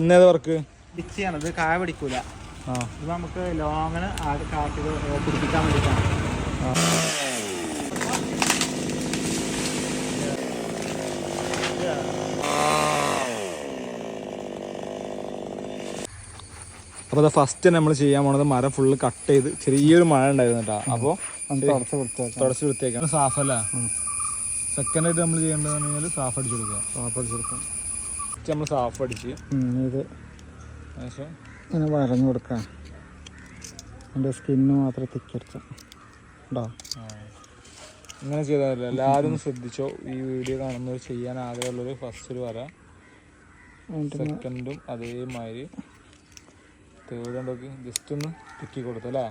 ഇന്നേത് work ditch ചെയ്യണത് കായ പിടിക്കൂല. ഇത് നമുക്ക് ലോങ്ങിന് ആട് കാട്ടിൽ പിടിപ്പിക്കാൻ വേണ്ടിയിട്ടാണ്. അപ്പോൾ അത് ഫസ്റ്റ് നമ്മൾ ചെയ്യാൻ പോണത് മരം ഫുള്ള് കട്ട് ചെയ്ത് ചെറിയൊരു മഴ ഉണ്ടായിരുന്നു കേട്ടോ അപ്പോൾ തുടച്ച് കൊടുത്തേക്കാം തുടച്ച് വൃത്തിയാക്കാം. സാഫല്ല? സെക്കൻഡ് ആയിട്ട് നമ്മൾ ചെയ്യേണ്ടതെന്ന് പറഞ്ഞാൽ സാഫ് അടിച്ചെടുക്കുക. സാഫ് പാപ്പടിച്ചെടുക്കാം ഫസ്റ്റ് നമ്മൾ സാഫ് അടിച്ച്. ഇത് ശേഷം ഇങ്ങനെ വരഞ്ഞു കൊടുക്കാം. എന്റെ സ്കിന്ന് മാത്രം തിക്കടിച്ച. ഉണ്ടോ? ഇങ്ങനെ ചെയ്താൽ എല്ലാവരും ശ്രദ്ധിച്ചോ? ഈ വീഡിയോ കാണുന്നവർ ചെയ്യാൻ ആഗ്രഹമുള്ളവർ ഫസ്റ്റ് ഒരു വര. സെക്കൻഡും അതേമാതിരി തേർഡ് ഉണ്ടോക്കി ജസ്റ്റ് ഒന്ന് തിക്കി കൊടുത്തു അല്ലേ.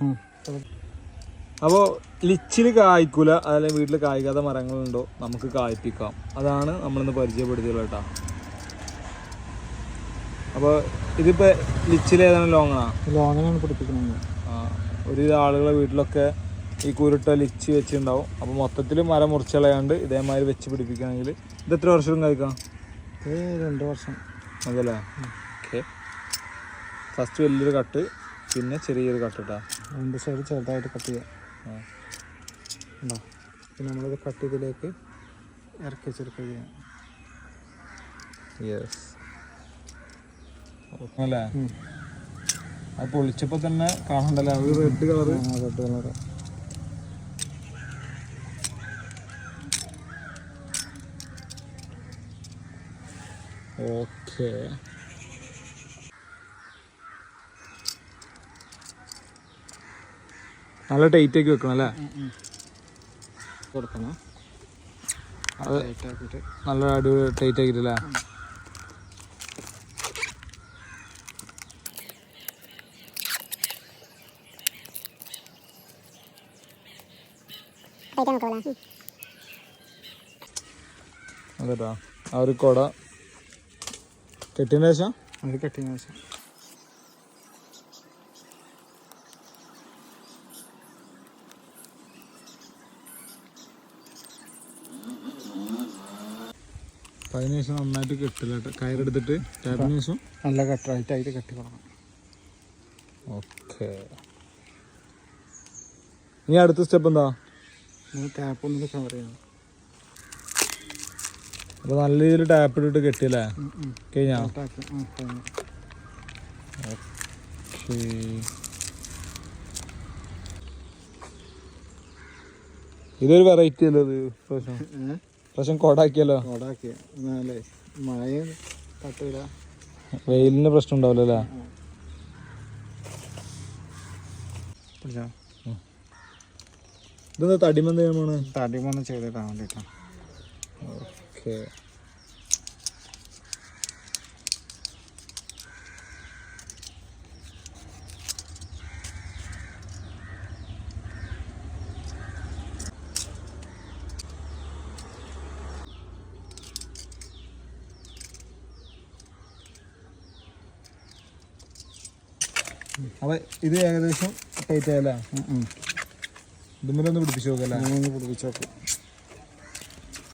അപ്പോൾ ലിച്ചിൽ കായ്ക്കൂല അതല്ലെങ്കിൽ വീട്ടിൽ കായ്ക്കാത്ത മരങ്ങളുണ്ടോ? നമുക്ക് കായ്പ്പിക്കാം. അതാണ് നമ്മളിന്ന് പരിചയപ്പെടുത്തിയുള്ളത് കേട്ടോ. അപ്പോൾ ഇതിപ്പോൾ ലിച്ചിൽ ഏതാണ് ലോങ്ങാ ലോങ്ങിനാണ് പിടിപ്പിക്കുന്നത്. ഒരു ആളുകളെ വീട്ടിലൊക്കെ ഈ കുരുട്ട ലിച്ച് വെച്ചിട്ടുണ്ടാവും അപ്പോൾ മൊത്തത്തിൽ മരം മുറിച്ചളയാണ്ട് ഇതേമാതിരി വെച്ച് പിടിപ്പിക്കുകയാണെങ്കിൽ ഇത് എത്ര വർഷം കഴിക്കാം? രണ്ട് വർഷം. അതല്ലേ? ഓക്കെ ഫസ്റ്റ് വലിയൊരു കട്ട് പിന്നെ ചെറിയൊരു കട്ട് കേട്ടോ രണ്ട് സൈഡ് ചെറുതായിട്ട് കട്ട് ചെയ്യാം. ആ. പിന്നെ നമ്മളിത് കട്ട് ഇതിലേക്ക് ഇറക്കി വെച്ചെടുക്കുക ചെയ്യാം യെസ് അല്ലേ? അത് പൊളിച്ചപ്പോൾ തന്നെ കാണണ്ടല്ലേ? ഒരു red colour red colour okay. നല്ല ടൈറ്റ് ആക്കി വെക്കണം അല്ലേ? കൊടുക്കണം. അത് നല്ല അടിപൊളി ടൈറ്റ് ആക്കിയിട്ടല്ലേ അതെട്ടാ ആ ഒരു കുട. കെട്ടിയതിന് ശേഷം? അത് കട്ടിങ് ആവശ്യം അതിന് ശേഷം നന്നായിട്ട് കെട്ടില്ല കേട്ടോ. കയറെടുത്തിട്ട് ടാപ്പിന് ശേഷം? നല്ല കട്ടായിട്ട് അതിൽ ആയിട്ട് കെട്ടി കൊടുക്കണം. ഓക്കെ. ഇനി അടുത്ത സ്റ്റെപ്പ് എന്താ? കവർ ചെയ്യണം അപ്പോൾ നല്ല രീതിയിൽ ടാപ്പ് ഇട്ടിട്ട് കെട്ടിയല്ലേ കഴിഞ്ഞാ? ഇതൊരു വെറൈറ്റി അല്ലേ ഇത്? പ്രശ്നം കൊടാക്കിയല്ലോ പ്രാവശ്യം കോടാക്കിയല്ലോ? ഓടാക്കിയ എന്നാലേ മഴ തട്ടില്ല വെയിലിന് പ്രശ്നം ഉണ്ടാവില്ലല്ലേ? ഇതെന്താ തടിമെന്ത് ചെയ്യാൻ തടിമന്ത് തടിമൊന്നും ചെയ്തിട്ടാൻ വേണ്ടിയിട്ടാണ് ഓക്കെ. അപ്പൊ ഇത് ഏകദേശം ടൈറ്റ് ആയല്ലേ? ഇതുമ്മലൊന്ന് പിടിപ്പിച്ചു നോക്കല്ലേ പിടിപ്പിച്ചു നോക്കും.